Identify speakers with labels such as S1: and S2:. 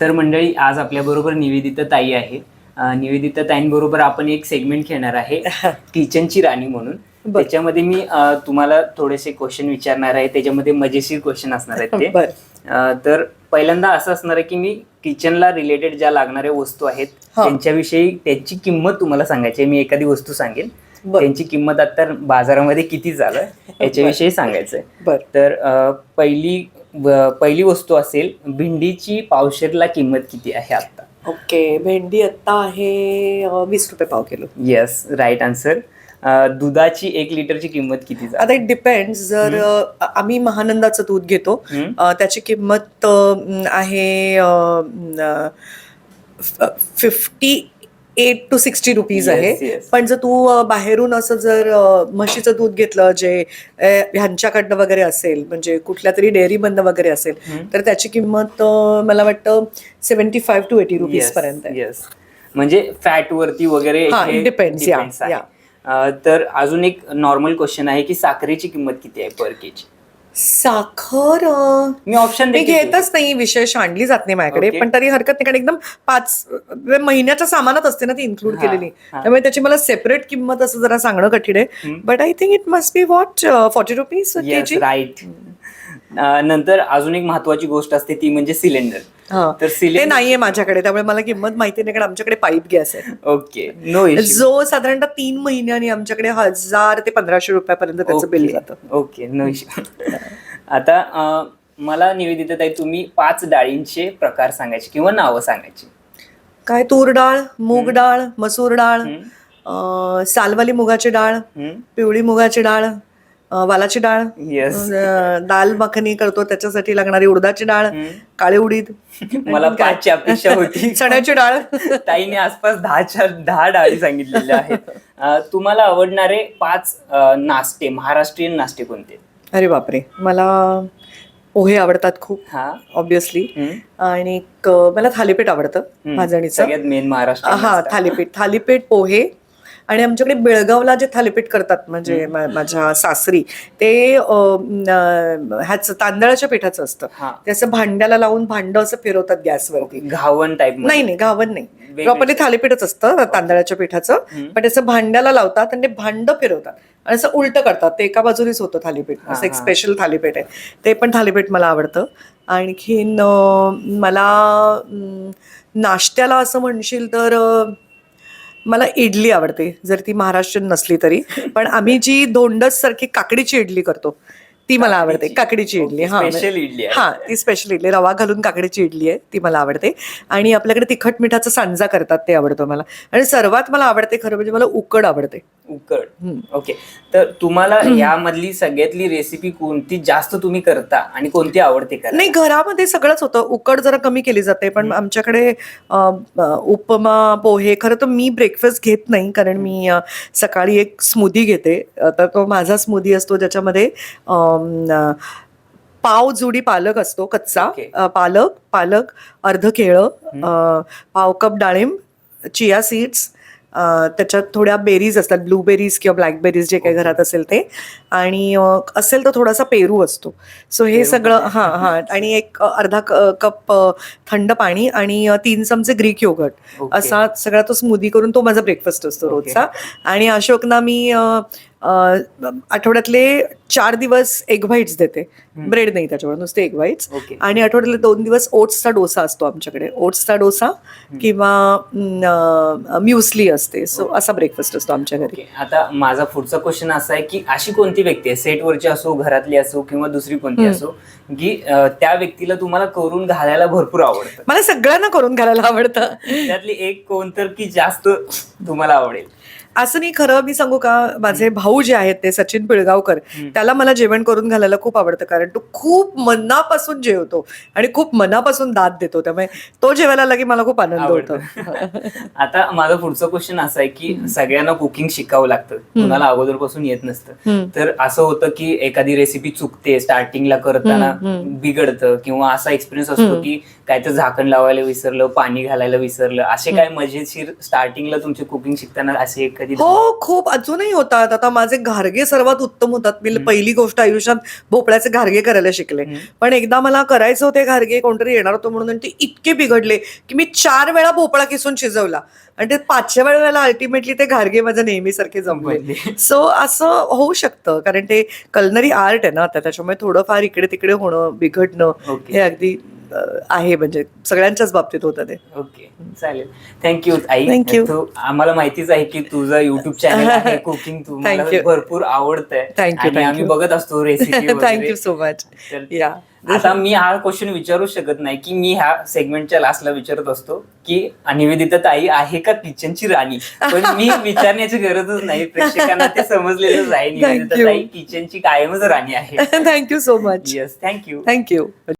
S1: तर मंडळी आज आपल्याबरोबर निवेदिता ताई आहे. निवेदिता ताईंबरोबर आपण एक सेगमेंट खेळणार आहे किचनची राणी म्हणून. त्याच्यामध्ये मी तुम्हाला थोडेसे क्वेश्चन विचारणार आहे. त्याच्यामध्ये मजेशीर क्वेश्चन असणार आहेत ते. तर पहिल्यांदा असं असणार आहे की मी किचनला रिलेटेड ज्या लागणाऱ्या वस्तू आहेत. त्यांच्याविषयी त्याची किंमत तुम्हाला सांगायची आहे. मी एखादी वस्तू सांगेन. त्यांची किंमत आता बाजारामध्ये किती झालं याच्याविषयी सांगायचं आहे
S2: बर.
S1: तर पहिली पहिली वस्तू असेल भेंडीची पावशेरला किंमत किती आहे आता
S2: ओके भेंडी आत्ता आहे वीस रुपये पाव किलो.
S1: येस राईट आन्सर दुधाची एक लिटरची किंमत किती?
S2: आता इट डिपेंड जर आम्ही महानंदाचं दूध घेतो त्याची किंमत आहे fifty eight to sixty rupees
S1: Yes,
S2: आहे
S1: yes.
S2: पण जर तू बाहेरून असं जर म्हशीचं दूध घेतलं जे ह्यांच्याकडनं वगैरे असेल म्हणजे कुठल्या तरी डेअरी मधनं वगैरे असेल. तर त्याची किंमत मला वाटतं seventy five to eighty rupees
S1: Yes,
S2: पर्यंत
S1: yes. म्हणजे फॅट वरती वगैरे. अ, तर अजून एक नॉर्मल क्वेश्चन आहे की साखरेची किंमत किती आहे पर केजी
S2: साखर अं,
S1: मी ऑप्शन
S2: मी घेतच नाही विशेष आणली जात नाही माझ्याकडे. पण तरी हरकत नाही कारण एकदम पाच म्हणजे महिन्याच्या सामानात असते ना ती इन्क्लूड
S1: हा,
S2: केलेली.
S1: हा.
S2: त्यामुळे त्याची मला सेपरेट किंमत असं जरा सांगणं कठीण आहे.
S1: हम्म.
S2: But I think it must be what forty rupees KG
S1: right नंतर अजून एक महत्वाची गोष्ट असते ती म्हणजे सिलेंडर तर
S2: ते
S1: सिलेंडर
S2: नाहीये माझ्याकडे त्यामुळे मला किंमत माहिती नाही कारण आमच्याकडे पाईप गॅस आहे.
S1: ओके. नो
S2: जो साधारणतः तीन महिन्यांनी आमच्याकडे हजार ते पंधराशे रुपयापर्यंत त्याचं बिल जातं.
S1: ओके. नो आता मला निवेदिता ताई तुम्ही पाच डाळींचे प्रकार सांगायचे किंवा नावं सांगायची.
S2: काय तूर डाळ मूग डाळ मसूर डाळ सालवाली मुगाची डाळ. पिवळी मुगाची डाळ वालाची डाळ. अं, दाल मखनी करतो त्याच्यासाठी लागणारी उडदाची डाळ. काळे उडीद.
S1: मला पाचची अपेक्षा होती.
S2: चण्याची डाळ.
S1: ताईने आसपास दहाच्या दहा डाळी सांगितलेल्या आहेत. तुम्हाला आवडणारे पाच नाश्ते महाराष्ट्रीयन नाश्ते कोणते?
S2: अरे बापरे. मला पोहे आवडतात खूप
S1: हा?
S2: ऑब्विसली. आणि मला थालीपीठ आवडतं. भाजणीचं
S1: सगळ्यात मेन महाराष्ट्र
S2: हा थालीपीठ. थालीपीठ पोहे आणि आमच्याकडे बेळगावला जे थालीपीठ करतात म्हणजे माझ्या सासरी ते ह्याचं तांदळाच्या पिठाचं असतं. ते असं भांड्याला लावून भांड असं फिरवतात गॅसवरती.
S1: घावन टाईप
S2: नाही नाही गावन नाही. प्रॉपरली थालीपीठच असतं तांदळाच्या पिठाचं. पण त्याचं भांड्याला लावतात आणि ते भांड फिरवतात. आणि असं उलट करतात. ते एका बाजूनीच होतं थालीपीठ. असं एक. स्पेशल थालीपीठ आहे. ते पण थालीपीठ मला आवडतं. आणखीन मला नाश्त्याला असं म्हणशील तर मला इडली आवडते जर ती महाराष्ट्रीयन नसली तरी. पण आम्ही जी धोंडस सारखी काकडीची इडली करतो ती मला आवडते. काकडीची. इडली हा
S1: स्पेशल इडली आहे.
S2: हा ती स्पेशल इडली. रवा घालून काकडीची इडली आहे ती मला आवडते. आणि आपल्याकडे तिखट मिठाचा सांजा करतात ते आवडतं मला. आणि सर्वात मला आवडते खरं म्हणजे मला उकड आवडते.
S1: उकड. ओके. तर तुम्हाला यामधली सगळ्यातली रेसिपी कोणती जास्त तुम्ही करता आणि कोणती आवडते का
S2: नाही घरामध्ये सगळंच होतं. उकड जरा कमी केली जाते पण आमच्याकडे उपमा पोहे खरं तर मी ब्रेकफास्ट घेत नाही कारण मी सकाळी एक स्मूदी घेते. तर तो माझा स्मूदी असतो ज्याच्यामध्ये पाव जुडी पालक असतो कच्चा.
S1: Okay.
S2: पालक पालक अर्ध केळं पाव कप डाळिंब चिया सीड्स त्याच्यात थोड्या बेरीज असतात ब्लूबेरीज किंवा ब्लॅकबेरीज जे काही. घरात असेल ते आणि असेल तर थोडासा पेरू असतो सो हे सगळं हां हां आणि एक अर्धा कप थंड पाणी आणि तीन चमचे ग्रीक योगर्ट
S1: Okay.
S2: असा सगळा तो स्मूदी करून तो माझा ब्रेकफास्ट असतो. रोजचा आणि अशोकना मी आठवड्यातले चार दिवस एग व्हाईट्स देते. ब्रेड नाही त्याच्यावर नुसते एग व्हाईट्स. आणि आठवड्यातले दोन दिवस ओट्सचा डोसा असतो आमच्याकडे. ओट्सचा डोसा किंवा म्युसली असते. सो असा ब्रेकफास्ट असतो आमच्या घरी.
S1: आता माझा पुढचा क्वेश्चन असा आहे की अशी कोणती व्यक्ती आहे? सेटवरची असो घरातली असो किंवा दुसरी कोणती. असो की त्या व्यक्तीला तुम्हाला करून घालायला भरपूर आवडतं?
S2: मला सगळ्यांना करून घालायला आवडतं.
S1: त्यातली एक कोण तर की जास्त तुम्हाला आवडेल?
S2: असं नाही खरं मी सांगू का माझे भाऊ जे आहेत ते सचिन पिळगावकर. त्याला मला जेवण करून घालायला खूप आवडतं कारण तो खूप मनापासून जेवतो आणि खूप मनापासून दात देतो त्यामुळे तो जेवायला आला की मला खूप आनंद होतो.
S1: आता माझा पुढचा क्वेश्चन असा आहे की सगळ्यांना कुकिंग शिकावं लागतं कुणाला अगोदरपासून येत नसतं. तर असं होतं की एखादी रेसिपी चुकते स्टार्टिंगला करताना. बिघडतं किंवा असा एक्सपिरियन्स असतो. की काय तर झाकण लावायला विसरलं पाणी घालायला विसरलं असे काय मजेशीर स्टार्टिंगला तुमचे कुकिंग शिकताना असे काही कधी
S2: हो खूप. अजूनही होतात. आता माझे घारगे सर्वात उत्तम होतात. मी पहिली गोष्ट आयुष्यात भोपळ्याचे घारगे करायला शिकले. पण एकदा मला करायचं होते घारगे कोणतरी येणार होतं म्हणून ते इतके बिघडले की मी चार वेळा भोपळा किसून शिजवला. आणि ते पाचव्या वेळेला अल्टिमेटली ते घारगे माझे नेहमीसारखे जमले. सो असं होऊ शकतं. कारण ते कलनरी आर्ट आहे ना आता त्याच्यामुळे थोडंफार इकडे तिकडे होणं बिघडणं. हे अगदी आहे म्हणजे सगळ्यांच्याच बाबतीत होतं ते.
S1: ओके चालेल. थँक्यू आई. तू आम्हाला माहितीच आहे की तुझं युट्यूब चॅनल आहे कुकिंग तुम्हाला. भरपूर आवडतंय.
S2: Thank
S1: आम्ही. बघत असतो रेसिपी
S2: थँक्यू सो मच या
S1: आता मी हा क्वेश्चन विचारू शकत नाही की मी ह्या सेगमेंटच्या लास्टला विचारत असतो की निवेदिता ताई आहे का किचनची राणी? पण मी विचारण्याची गरजच नाही. प्रेक्षकांना ते समजलेलंच आहे निवेदिता. ताई किचनची कायमच राणी आहे.
S2: Thank you so much
S1: yes thank you
S2: thank you